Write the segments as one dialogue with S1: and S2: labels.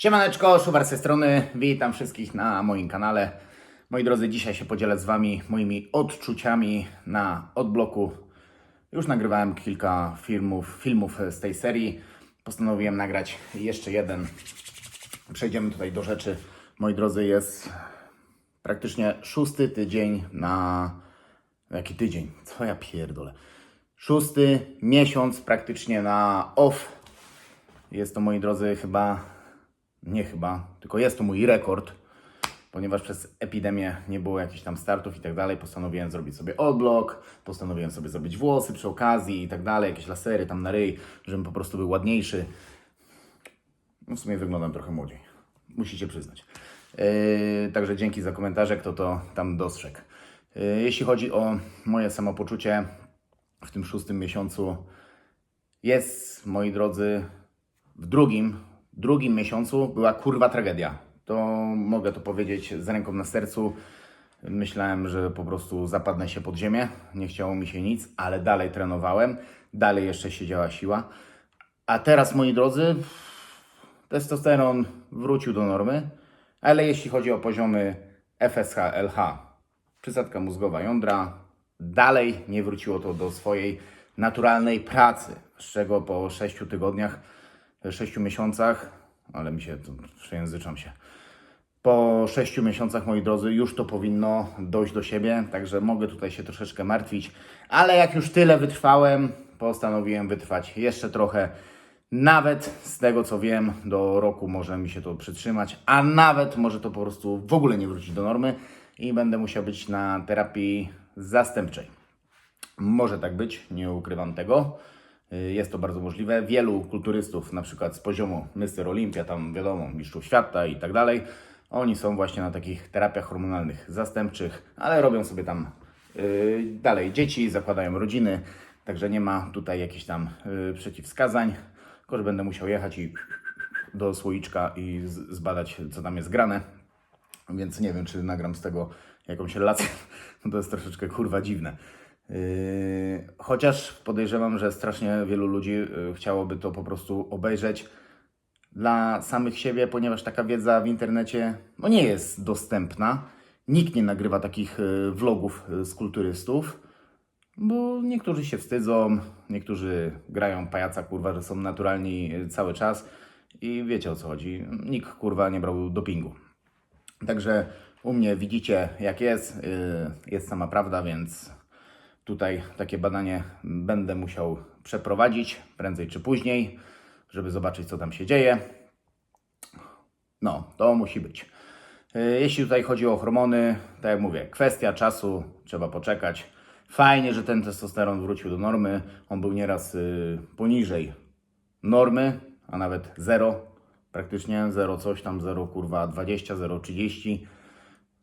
S1: Siemaneczko, Szuwar z tej strony. Witam wszystkich na moim kanale. Moi drodzy, dzisiaj się podzielę z Wami moimi odczuciami na odbloku. Już nagrywałem kilka filmów, filmów z tej serii. Postanowiłem nagrać jeszcze jeden. Przejdziemy tutaj do rzeczy. Moi drodzy, jest praktycznie szósty tydzień na... Jaki tydzień? Co ja pierdolę? Szósty miesiąc praktycznie na off. Jest to, moi drodzy, chyba, nie chyba, tylko jest to mój rekord, ponieważ przez epidemię nie było jakichś tam startów i tak dalej. Postanowiłem zrobić sobie odblok, postanowiłem sobie zrobić włosy przy okazji i tak dalej, jakieś lasery tam na ryj, żebym po prostu był ładniejszy. No w sumie wyglądam trochę młodziej, musicie przyznać. Yy, także dzięki za komentarze, kto to tam dostrzegł. Yy, jeśli chodzi o moje samopoczucie w tym szóstym miesiącu, jest, moi drodzy, w drugim, drugim miesiącu była kurwa tragedia. To mogę to powiedzieć z ręką na sercu. Myślałem, że po prostu zapadnę się pod ziemię. Nie chciało mi się nic, ale dalej trenowałem. Dalej jeszcze siedziała siła. A teraz, moi drodzy, testosteron wrócił do normy, ale jeśli chodzi o poziomy FSH, LH, przysadka mózgowa jądra, dalej nie wróciło to do swojej naturalnej pracy, z czego po 6 tygodniach, 6 miesiącach, ale mi się, to przejęzyczam się, po 6 miesiącach, moi drodzy, już to powinno dojść do siebie, także mogę tutaj się troszeczkę martwić, ale jak już tyle wytrwałem, postanowiłem wytrwać jeszcze trochę. Nawet z tego co wiem, do roku może mi się to przytrzymać, a nawet może to po prostu w ogóle nie wrócić do normy i będę musiał być na terapii zastępczej. Może tak być, nie ukrywam tego. Y, Jest to bardzo możliwe. Wielu kulturystów, na przykład z poziomu Mr. Olympia, tam wiadomo, mistrzów świata i tak dalej, oni są właśnie na takich terapiach hormonalnych zastępczych, ale robią sobie tam y, dalej dzieci, zakładają rodziny, także nie ma tutaj jakichś tam y, przeciwwskazań. Tylko, że będę musiał jechać i do słoiczka i zbadać, co tam jest grane. Więc nie wiem, czy nagram z tego jakąś relację. To jest troszeczkę kurwa dziwne. Yy, chociaż podejrzewam, że strasznie wielu ludzi yy, chciałoby to po prostu obejrzeć dla samych siebie, ponieważ taka wiedza w internecie no nie jest dostępna. Nikt nie nagrywa takich yy, vlogów z kulturystów, bo niektórzy się wstydzą, niektórzy grają pajaca, kurwa, że są naturalni cały czas i wiecie o co chodzi. Nikt kurwa nie brał dopingu. Także u mnie widzicie jak jest, jest sama prawda, więc tutaj takie badanie będę musiał przeprowadzić prędzej czy później, żeby zobaczyć co tam się dzieje. No, to musi być. Yy, Jeśli tutaj chodzi o hormony, tak jak mówię, kwestia czasu, trzeba poczekać. Fajnie, że ten testosteron wrócił do normy. On był nieraz yy, poniżej normy, a nawet zero, praktycznie zero coś tam, zero kurwa 20, 0,30,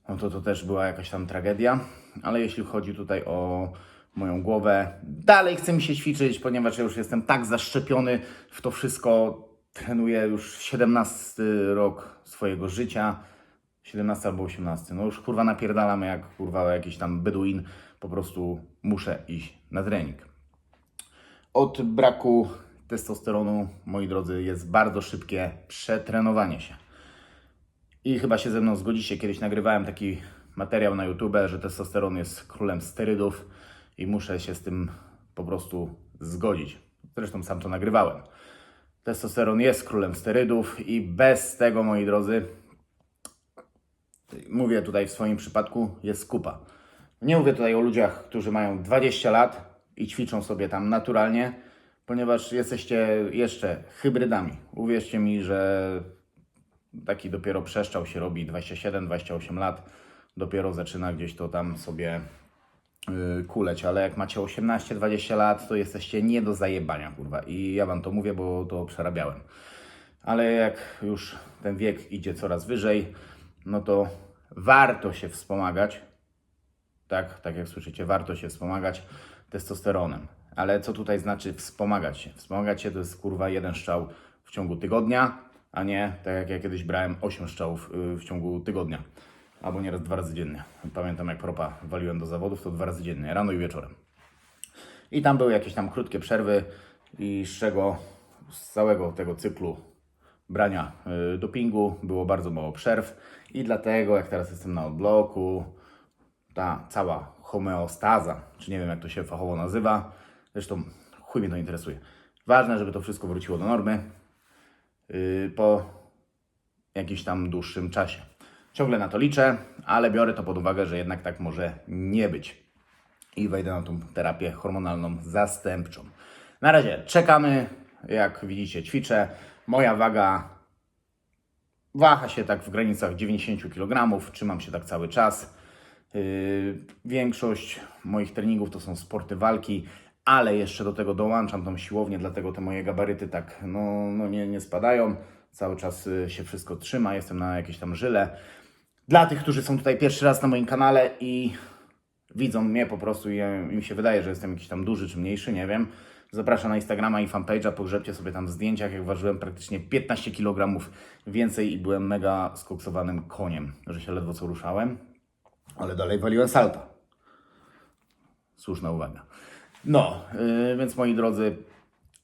S1: no to to też była jakaś tam tragedia. Ale jeśli chodzi tutaj o moją głowę, dalej chce mi się ćwiczyć, ponieważ ja już jestem tak zaszczepiony w to wszystko. Trenuję już 17 rok swojego życia. 17 albo 18. No już kurwa napierdalam jak kurwa jakiś tam beduin. Po prostu muszę iść na trening. Od braku testosteronu, moi drodzy, jest bardzo szybkie przetrenowanie się. I chyba się ze mną zgodzicie, kiedyś nagrywałem taki materiał na YouTube, że testosteron jest królem sterydów i muszę się z tym po prostu zgodzić. Zresztą sam to nagrywałem. Testosteron jest królem sterydów i bez tego, moi drodzy, mówię tutaj w swoim przypadku, jest kupa. Nie mówię tutaj o ludziach, którzy mają 20 lat i ćwiczą sobie tam naturalnie, ponieważ jesteście jeszcze hybrydami. Uwierzcie mi, że taki dopiero przeszczał się robi 27-28 lat, dopiero zaczyna gdzieś to tam sobie yy, kuleć, ale jak macie 18-20 lat, to jesteście nie do zajebania, kurwa. I ja wam to mówię, bo to przerabiałem. Ale jak już ten wiek idzie coraz wyżej, no to warto się wspomagać, tak, tak jak słyszycie, warto się wspomagać testosteronem. Ale co tutaj znaczy wspomagać się? Wspomagać się to jest kurwa jeden strzał w ciągu tygodnia, a nie tak jak ja kiedyś brałem 8 strzałów y, w ciągu tygodnia. Albo nieraz dwa razy dziennie. Pamiętam jak propa waliłem do zawodów, to dwa razy dziennie, rano i wieczorem. I tam były jakieś tam krótkie przerwy i z czego z całego tego cyklu brania y, dopingu, było bardzo mało przerw i dlatego jak teraz jestem na odbloku, ta cała homeostaza, czy nie wiem jak to się fachowo nazywa, zresztą chuj mnie to interesuje. Ważne, żeby to wszystko wróciło do normy yy, po jakimś tam dłuższym czasie. Ciągle na to liczę, ale biorę to pod uwagę, że jednak tak może nie być. I wejdę na tą terapię hormonalną zastępczą. Na razie czekamy. Jak widzicie, ćwiczę. Moja waga waha się tak w granicach 90 kg. Trzymam się tak cały czas. Yy, Większość moich treningów to są sporty walki, ale jeszcze do tego dołączam tą siłownię, dlatego te moje gabaryty tak no, no nie, nie spadają. Cały czas y, się wszystko trzyma, jestem na jakiejś tam żyle. Dla tych, którzy są tutaj pierwszy raz na moim kanale i widzą mnie po prostu i im się wydaje, że jestem jakiś tam duży czy mniejszy, nie wiem. Zapraszam na Instagrama i fanpage'a, pogrzebcie sobie tam w zdjęciach, jak ważyłem praktycznie 15 kg więcej i byłem mega skoksowanym koniem, że się ledwo co ruszałem, ale dalej waliłem salta. Słuszna uwaga. No, yy, więc moi drodzy,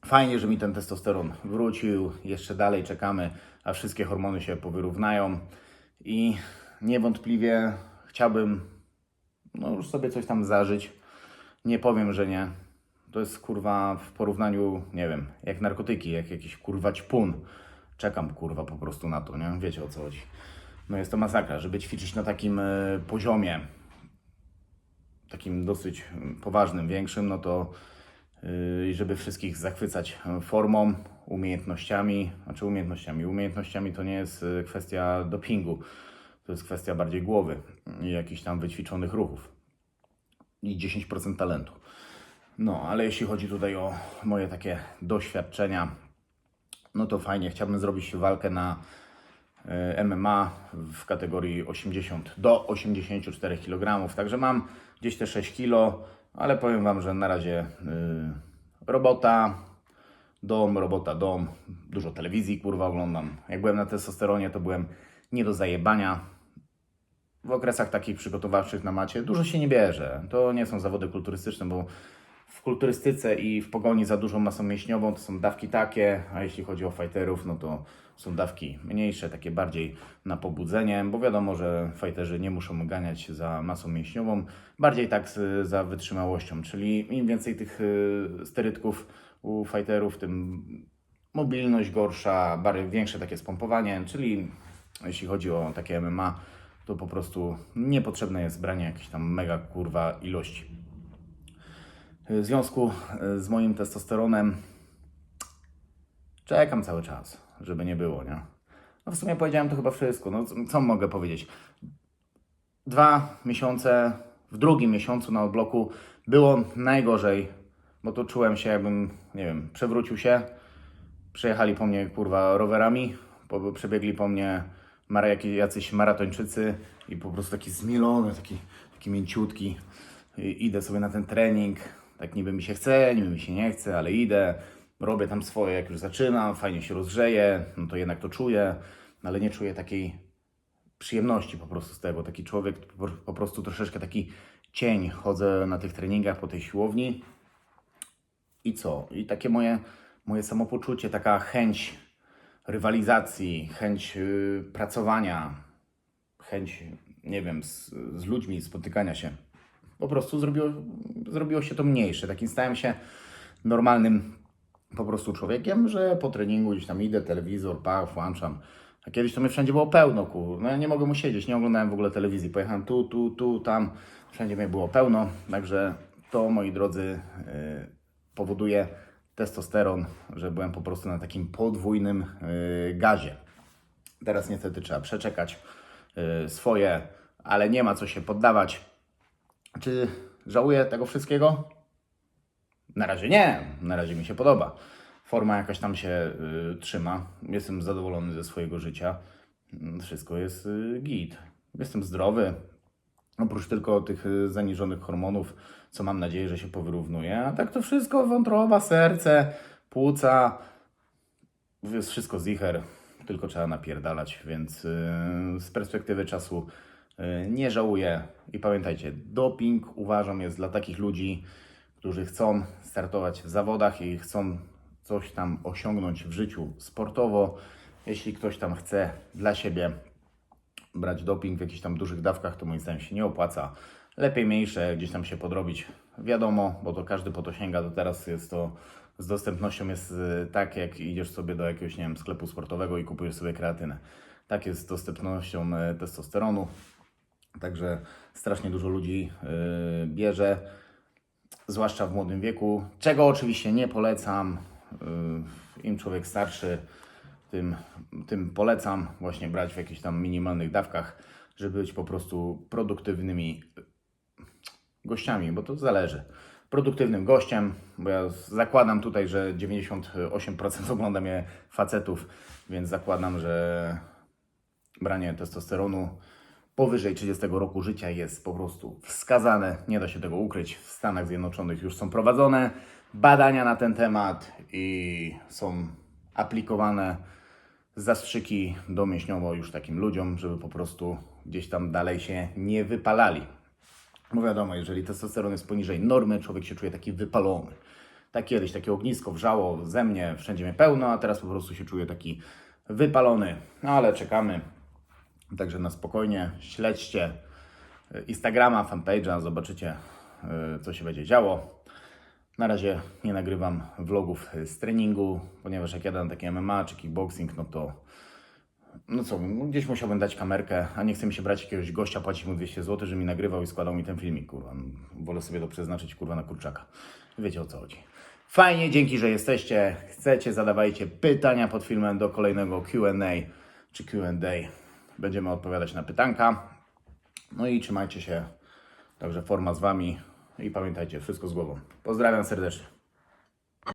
S1: fajnie, że mi ten testosteron wrócił. Jeszcze dalej czekamy, a wszystkie hormony się powyrównają. I niewątpliwie chciałbym no, już sobie coś tam zażyć. Nie powiem, że nie. To jest kurwa w porównaniu, nie wiem, jak narkotyki, jak jakiś kurwa ćpun. Czekam kurwa po prostu na to, nie? Wiecie o co chodzi. No jest to masakra, żeby ćwiczyć na takim e, poziomie, takim dosyć poważnym, większym, no to yy, i żeby wszystkich zachwycać e, formą, umiejętnościami, znaczy umiejętnościami. Umiejętnościami to nie jest e, kwestia dopingu, to jest kwestia bardziej głowy i jakichś tam wyćwiczonych ruchów i 10% talentu. No, ale jeśli chodzi tutaj o moje takie doświadczenia, no to fajnie. Chciałbym zrobić walkę na e, MMA w kategorii 80 do 84 kg. Także mam gdzieś te 6 kg, ale powiem Wam, że na razie y, robota, dom, robota, dom. Dużo telewizji kurwa oglądam. Jak byłem na testosteronie, to byłem nie do zajebania. W okresach takich przygotowawczych na macie dużo się nie bierze. To nie są zawody kulturystyczne, bo w kulturystyce i w pogoni za dużą masą mięśniową to są dawki takie, a jeśli chodzi o fighterów, no to są dawki mniejsze, takie bardziej na pobudzenie, bo wiadomo, że fighterzy nie muszą ganiać za masą mięśniową, bardziej tak z, za wytrzymałością, czyli im więcej tych y, sterydków u fighterów, tym mobilność gorsza, większe takie spompowanie, czyli jeśli chodzi o takie MMA, to po prostu niepotrzebne jest branie jakiejś tam mega kurwa ilości. W związku e, z moim testosteronem czekam cały czas, żeby nie było, nie? No w sumie powiedziałem to chyba wszystko. No co, mogę powiedzieć? Dwa miesiące, w drugim miesiącu na odbloku było najgorzej, bo to czułem się jakbym, nie wiem, przewrócił się. Przyjechali po mnie kurwa rowerami, przebiegli po mnie mara, jacyś maratończycy i po prostu taki zmielony, taki, taki mięciutki. I, idę sobie na ten trening, tak niby mi się chce, niby mi się nie chce, ale idę, robię tam swoje, jak już zaczynam, fajnie się rozgrzeję, no to jednak to czuję, no ale nie czuję takiej przyjemności po prostu z tego. Taki człowiek, po prostu troszeczkę taki cień. Chodzę na tych treningach po tej siłowni i co? I takie moje, moje samopoczucie, taka chęć rywalizacji, chęć yy, pracowania, chęć, nie wiem, z, z ludźmi spotykania się. Po prostu zrobiło, zrobiło się to mniejsze. Takim stałem się normalnym po prostu człowiekiem, że po treningu gdzieś tam idę, telewizor, pa, włączam. A kiedyś to mnie wszędzie było pełno, kur. No ja nie mogłem usiedzieć, nie oglądałem w ogóle telewizji. Pojechałem tu, tu, tu, tam. Wszędzie mnie było pełno. Także to, moi drodzy, yy, powoduje testosteron, że byłem po prostu na takim podwójnym yy, gazie. Teraz niestety trzeba przeczekać yy, swoje, ale nie ma co się poddawać. Czy żałuję tego wszystkiego? Na razie nie, na razie mi się podoba. Forma jakaś tam się y, trzyma. Jestem zadowolony ze swojego życia. Wszystko jest y, git. Jestem zdrowy. Oprócz tylko tych y, zaniżonych hormonów, co mam nadzieję, że się powyrównuje. A tak to wszystko wątroba, serce, płuca. Jest wszystko zicher. Tylko trzeba napierdalać, więc y, z perspektywy czasu y, nie żałuję. I pamiętajcie, doping uważam jest dla takich ludzi, którzy chcą startować w zawodach i chcą coś tam osiągnąć w życiu sportowo, Jeśli ktoś tam chce dla siebie brać doping w jakichś tam dużych dawkach, to moim zdaniem się nie opłaca. Lepiej mniejsze, gdzieś tam się podrobić. Wiadomo, bo to każdy po to sięga, to teraz jest to z dostępnością jest y, tak, jak idziesz sobie do jakiegoś, nie wiem, sklepu sportowego i kupujesz sobie kreatynę. Tak jest z dostępnością y, testosteronu. Także strasznie dużo ludzi y, bierze, zwłaszcza w młodym wieku, czego oczywiście nie polecam. Y, Im człowiek starszy, tym, tym polecam właśnie brać w jakichś tam minimalnych dawkach, żeby być po prostu produktywnymi gościami, bo to zależy. Produktywnym gościem, bo ja zakładam tutaj, że 98% ogląda mnie facetów, więc zakładam, że branie testosteronu powyżej 30 roku życia jest po prostu wskazane. Nie da się tego ukryć. W Stanach Zjednoczonych już są prowadzone badania na ten temat i są aplikowane zastrzyki domięśniowo już takim ludziom, żeby po prostu gdzieś tam dalej się nie wypalali. Bo wiadomo, jeżeli testosteron jest poniżej normy, człowiek się czuje taki wypalony. Tak kiedyś, takie ognisko wrzało ze mnie, wszędzie mnie pełno, a teraz po prostu się czuję taki wypalony. No ale czekamy. Także na spokojnie śledźcie Instagrama, fanpage'a, zobaczycie y, co się będzie działo. Na razie nie nagrywam vlogów z treningu, ponieważ jak jadę na takie MMA czy kickboxing, no to no co, gdzieś musiałbym dać kamerkę, a nie chcę mi się brać jakiegoś gościa, płacić mu 200 zł, że mi nagrywał i składał mi ten filmik, kurwa. No, Wolę sobie to przeznaczyć, kurwa, na kurczaka. Wiecie o co chodzi. Fajnie, dzięki, że jesteście. Chcecie, zadawajcie pytania pod filmem do kolejnego Q&A czy Q&A. Będziemy odpowiadać na pytanka. No i trzymajcie się. Także forma z Wami. I pamiętajcie, wszystko z głową. Pozdrawiam serdecznie.